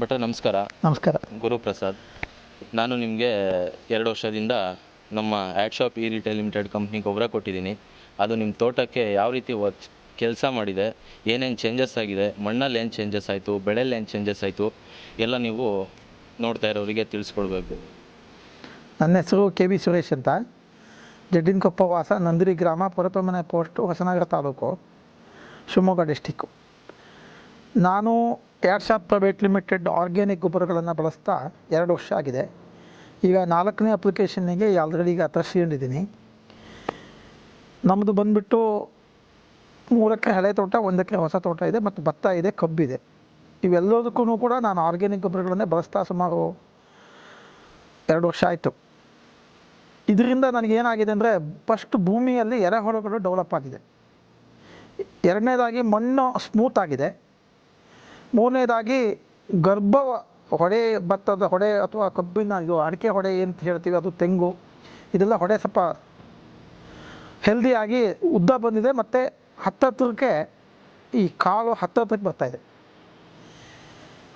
ಭಟ್ರ ನಮಸ್ಕಾರ. ನಮಸ್ಕಾರ. ಗುರುಪ್ರಸಾದ್ ನಾನು ನಿಮಗೆ ಎರಡು ವರ್ಷದಿಂದ ನಮ್ಮ ad shop e retail limited company ಗೊಬ್ಬರ ಕೊಟ್ಟಿದ್ದೀನಿ. ಅದು ನಿಮ್ಮ ತೋಟಕ್ಕೆ ಯಾವ ರೀತಿ ವರ್ಕ್ ಕೆಲಸ ಮಾಡಿದೆ ಏನೇನು ಚೇಂಜಸ್ ಆಗಿದೆ ಮಣ್ಣಲ್ಲಿ ಏನು ಚೇಂಜಸ್ ಆಯಿತು ಬೆಳೆಯಲ್ಲಿ ಏನು ಚೇಂಜಸ್ ಆಯಿತು ಎಲ್ಲ ನೀವು ನೋಡ್ತಾ ಇರೋರಿಗೆ ತಿಳಿಸ್ಕೊಡ್ಬೇಕು. ನನ್ನ ಹೆಸರು ಕೆ ಬಿ ಸುರೇಶ್ ಅಂತ. ಜಡ್ಡಿನಕೊಪ್ಪ ವಾಸ ನಂದಿರಿ ಗ್ರಾಮ ಪುರಪಮನೆ ಪೋಸ್ಟು ಹೊಸನಗರ ತಾಲೂಕು ಶಿವಮೊಗ್ಗ ಡಿಸ್ಟಿಕ್ಕು ನಾನು air shop private limited organic ಗೊಬ್ಬರಗಳನ್ನು ಬಳಸ್ತಾ ಎರಡು ವರ್ಷ ಆಗಿದೆ. ಈಗ ನಾಲ್ಕನೇ ಅಪ್ಲಿಕೇಶನ್ನಿಗೆ ಆಲ್ರೆಡಿ ಈಗ ತರಿಸ್ಕೊಂಡಿದ್ದೀನಿ ನಮ್ಮದು ಬಂದುಬಿಟ್ಟು ಮೂರಕ್ಕೆ ಹಳೆ ತೋಟ, ಒಂದಕ್ಕೆ ಹೊಸ ತೋಟ ಇದೆ ಮತ್ತು ಭತ್ತ ಇದೆ ಕಬ್ಬಿದೆ ಇವೆಲ್ಲದಕ್ಕೂ ಕೂಡ ನಾನು ಆರ್ಗ್ಯಾನಿಕ್ ಗೊಬ್ಬರಗಳನ್ನೇ ಬಳಸ್ತಾ ಸುಮಾರು ಎರಡು ವರ್ಷ ಆಯಿತು. ಇದರಿಂದ ನನಗೇನಾಗಿದೆ ಅಂದರೆ ಫಸ್ಟ್ ಭೂಮಿಯಲ್ಲಿ ಎರೆಹುಳುಗಳು ಡೆವಲಪ್ ಆಗಿದೆ. ಎರಡನೇದಾಗಿ ಮಣ್ಣು ಸ್ಮೂತ್ ಆಗಿದೆ. ಮೂರನೇದಾಗಿ ಗರ್ಭ ಹೊಡೆ ಭತ್ತದ ಹೊಡೆ ಅಥವಾ ಕಬ್ಬಿನ ಇದು ಅಡಿಕೆ ಹೊಡೆ ಅಂತ ಹೇಳ್ತೀವಿ ಅದು ತೆಂಗು. ಇದೆಲ್ಲ ಹೊಡೆ ಸ್ವಲ್ಪ ಹೆಲ್ದಿಯಾಗಿ ಉದ್ದ ಬಂದಿದೆ ಮತ್ತು ಹತ್ತತ್ರಕ್ಕೆ ಈ ಕಾಲು ಹತ್ತತ್ರಕ್ಕೆ ಬರ್ತಾ ಇದೆ.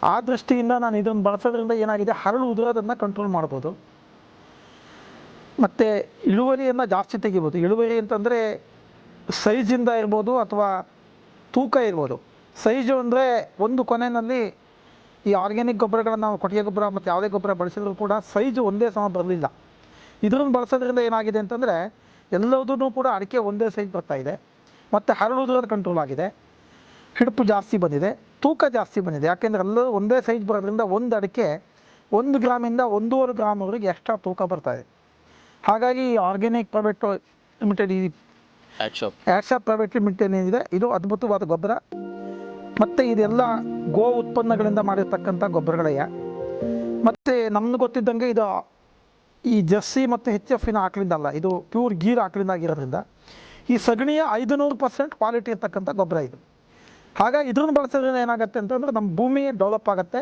ಆ ದೃಷ್ಟಿಯಿಂದ ನಾನು ಇದನ್ನು ಬಳಸೋದ್ರಿಂದ ಏನಾಗಿದೆ? ಹರಳು ಉದುರೋದನ್ನು ಕಂಟ್ರೋಲ್ ಮಾಡ್ಬೋದು. ಮತ್ತು ಇಳುವರಿಯನ್ನು ಜಾಸ್ತಿ ತೆಗಿಬೋದು. ಇಳುವರಿ ಅಂತಂದರೆ ಸೈಜಿಂದ ಇರ್ಬೋದು ಅಥವಾ ತೂಕ ಇರ್ಬೋದು. ಸೈಜು ಅಂದರೆ ಒಂದು ಕೊನೆಯಲ್ಲಿ ಈ ಆರ್ಗ್ಯಾನಿಕ್ ಗೊಬ್ಬರಗಳನ್ನು ನಾವು ಕೊಟ್ಟಿಗೆ ಗೊಬ್ಬರ ಮತ್ತು ಯಾವುದೇ ಗೊಬ್ಬರ ಬಳಸಿದರೂ ಕೂಡ ಸೈಜು ಒಂದೇ ಸಮ ಬರಲಿಲ್ಲ. ಇದನ್ನು ಬಳಸೋದ್ರಿಂದ ಏನಾಗಿದೆ ಅಂತಂದರೆ ಎಲ್ಲದೂ ಕೂಡ ಅಡಿಕೆ ಒಂದೇ ಸೈಜ್ ಬರ್ತಾ ಇದೆ. ಮತ್ತು ಹರಡುವುದರ ಕಂಟ್ರೋಲ್ ಆಗಿದೆ. ಹಿಡುಪು ಜಾಸ್ತಿ ಬಂದಿದೆ. ತೂಕ ಜಾಸ್ತಿ ಬಂದಿದೆ. ಯಾಕೆಂದರೆ ಎಲ್ಲರೂ ಒಂದೇ ಸೈಜ್ ಬರೋದ್ರಿಂದ ಒಂದು ಅಡಿಕೆ ಒಂದು ಗ್ರಾಮಿಂದ ಒಂದೂವರೆ ಗ್ರಾಮ್ವರೆಗೆ ಎಕ್ಸ್ಟ್ರಾ ತೂಕ ಬರ್ತಾ ಇದೆ. ಹಾಗಾಗಿ ಆರ್ಗ್ಯಾನಿಕ್ ಪ್ರೈವೇಟ್ ಲಿಮಿಟೆಡ್ ಈ ಶಾಪ್ ಪ್ರೈವೇಟ್ ಲಿಮಿಟೆಡ್ ಏನಿದೆ? ಇದು ಅದ್ಭುತವಾದ ಗೊಬ್ಬರ. ಮತ್ತು ಇದೆಲ್ಲ ಗೋ ಉತ್ಪನ್ನಗಳಿಂದ ಮಾಡಿರ್ತಕ್ಕಂಥ ಗೊಬ್ಬರಗಳಯ್ಯ. ಮತ್ತು ನಮ್ಗೆ ಗೊತ್ತಿದ್ದಂಗೆ ಇದು ಈ ಜರ್ಸಿ ಮತ್ತು ಹೆಚ್ ಎಫಿನ ಆಕಳಿಂದ ಇದು ಪ್ಯೂರ್ ಗೀರ್ ಆಕಳಿಂದ ಆಗಿರೋದ್ರಿಂದ ಈ ಸಗಣಿಯ ಐದುನೂರು ಪರ್ಸೆಂಟ್ ಕ್ವಾಲಿಟಿ ಇರ್ತಕ್ಕಂಥ ಗೊಬ್ಬರ ಇದು. ಹಾಗಾಗಿ ಇದನ್ನು ಬಳಸೋದ್ರಿಂದ ಏನಾಗುತ್ತೆ ಅಂತಂದರೆ ನಮ್ಮ ಭೂಮಿ ಡೆವಲಪ್ ಆಗುತ್ತೆ,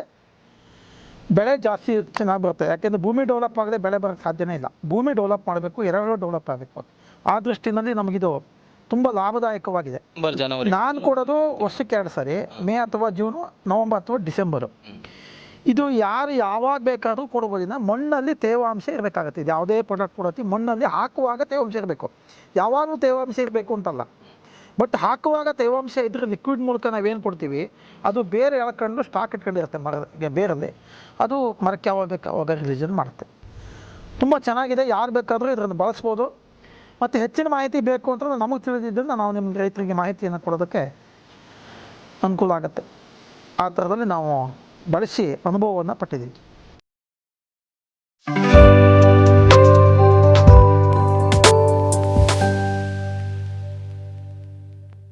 ಬೆಳೆ ಜಾಸ್ತಿ ಚೆನ್ನಾಗಿ ಬರುತ್ತೆ. ಯಾಕೆಂದರೆ ಭೂಮಿ ಡೆವಲಪ್ ಆಗದೆ ಬೆಳೆ ಬರೋಕ್ಕೆ ಸಾಧ್ಯನೇ ಇಲ್ಲ. ಭೂಮಿ ಡೆವಲಪ್ ಮಾಡಬೇಕು ಎರಡು ಡೆವಲಪ್ ಆಗಬೇಕು. ಆ ದೃಷ್ಟಿನಲ್ಲಿ ನಮಗಿದು ತುಂಬ ಲಾಭದಾಯಕವಾಗಿದೆ. ನಾನು ಕೊಡೋದು ವರ್ಷಕ್ಕೆ ಎರಡು ಸಾರಿ ಮೇ ಅಥವಾ ಜೂನು ನವಂಬರ್ ಅಥವಾ ಡಿಸೆಂಬರು. ಇದು ಯಾರು ಯಾವಾಗ ಬೇಕಾದರೂ ಕೊಡ್ಬೋದಿಲ್ಲ ಮಣ್ಣಲ್ಲಿ ತೇವಾಂಶ ಇರಬೇಕಾಗತ್ತೆ. ಇದು ಯಾವುದೇ ಪ್ರಾಡಕ್ಟ್ ಕೊಡತ್ತಿ ಮಣ್ಣಲ್ಲಿ ಹಾಕುವಾಗ ತೇವಾಂಶ ಇರಬೇಕು. ಯಾವಾಗಲೂ ತೇವಾಂಶ ಇರಬೇಕು ಅಂತಲ್ಲ. ಬಟ್ ಹಾಕುವಾಗ ತೇವಾಂಶ ಇದ್ರೆ ಲಿಕ್ವಿಡ್ ಮೂಲಕ ನಾವೇನು ಕೊಡ್ತೀವಿ? ಅದು ಬೇರೆ ಎಳ್ಕೊಂಡು ಸ್ಟಾಕ್ ಇಟ್ಕೊಂಡಿರುತ್ತೆ ಮರ ಬೇರಲ್ಲಿ. ಅದು ಮರಕ್ಕೆ ಯಾವಾಗ ಬೇಕು ಅವಾಗ ರಿಲೀಜನ್ ಮಾಡುತ್ತೆ ತುಂಬ ಚೆನ್ನಾಗಿದೆ. ಯಾರು ಬೇಕಾದರೂ ಇದನ್ನು ಬಳಸ್ಬೋದು. ಮತ್ತೆ ಹೆಚ್ಚಿನ ಮಾಹಿತಿ ಬೇಕು ಅಂತ ನಮಗೆ ತಿಳಿದಿದ್ದರಿಂದ ನಾವು ನಿಮ್ಮ ರೈತರಿಗೆ ಮಾಹಿತಿಯನ್ನು ಕೊಡೋದಕ್ಕೆ ಅನುಕೂಲ ಆಗುತ್ತೆ. ಆ ಥರದಲ್ಲಿ ನಾವು ಬಳಸಿ ಅನುಭವವನ್ನು ಪಟ್ಟಿದ್ದೀವಿ.